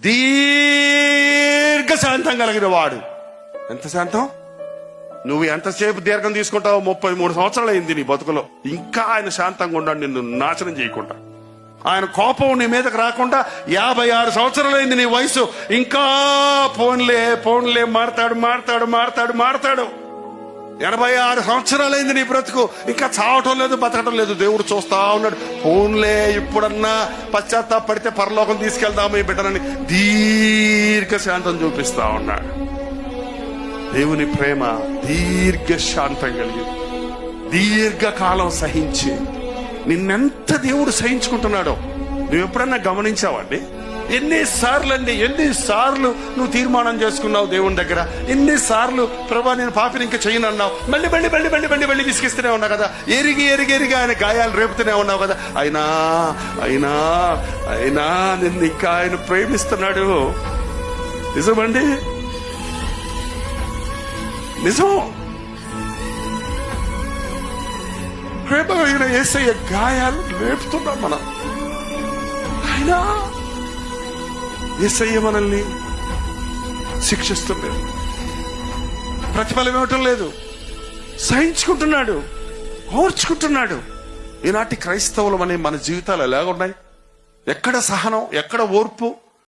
దీర్ఘ శాంతం కలిగిన వాడు. ఎంత శాంతం? నువ్వు ఎంతసేపు దీర్ఘం తీసుకుంటావు ముప్పై మూడు సంవత్సరాలు అయింది నీ బతుకులో. ఇంకా ఆయన శాంతంగా ఉన్నాడు నిన్ను నాశనం చేయకుండా. ఆయన కోపం నీ మీదకి రాకుండా యాభై ఆరు సంవత్సరాలైంది నీ వయసు. ఇంకా ఫోన్లే ఫోన్లే మారతాడు మారతాడు మారతాడు మారతాడు ఎనభై ఆరు సంవత్సరాలైంది నీ బ్రతుకు. ఇంకా చావటం లేదు బతకటం లేదు. దేవుడు చూస్తా ఉన్నాడు. ఫోన్లే ఇప్పుడన్నా పశ్చాత్తాపడితే పరలోకం తీసుకెళ్దాము ఈ బిడ్డనని దీర్ఘ శాంతం చూపిస్తా ఉన్నాడు. దేవుని ప్రేమ దీర్ఘ శాంతం కలిగి దీర్ఘకాలం సహించి నిన్నెంత దేవుడు సహించుకుంటున్నాడో నువ్వు ఎప్పుడన్నా గమనించావండి ఎన్నిసార్లు అండి ఎన్నిసార్లు నువ్వు తీర్మానం చేసుకున్నావు దేవుని దగ్గర? ఎన్నిసార్లు? ప్రభా నేను పాపిని ఇంకా చేయను అన్నావు మళ్ళీ మళ్ళీ మళ్ళీ మళ్ళీ మళ్ళీ మళ్ళీ విసిగిస్తూనే ఉన్నావు కదా. ఎరిగి ఎరిగి ఎరిగి ఆయన గాయాలు రేపుతూనే ఉన్నావు కదా. అయినా అయినా అయినా నిన్ను ఇంకా ఆయన ప్రేమిస్తున్నాడు. నిజమండి? నిజం. ప్రేమైన ఏసయ్య గాయాలు రేపుతున్నాం మనం. అయినా ఏసయ్య మనల్ని శిక్షిస్తున్నాడు ప్రతిఫలం ఇవ్వటం లేదు. సహించుకుంటున్నాడు. ఓర్చుకుంటున్నాడు. ఈనాటి క్రైస్తవులం అనే మన జీవితాలు ఎలాగున్నాయి? ఎక్కడ సహనం ఎక్కడ ఓర్పు?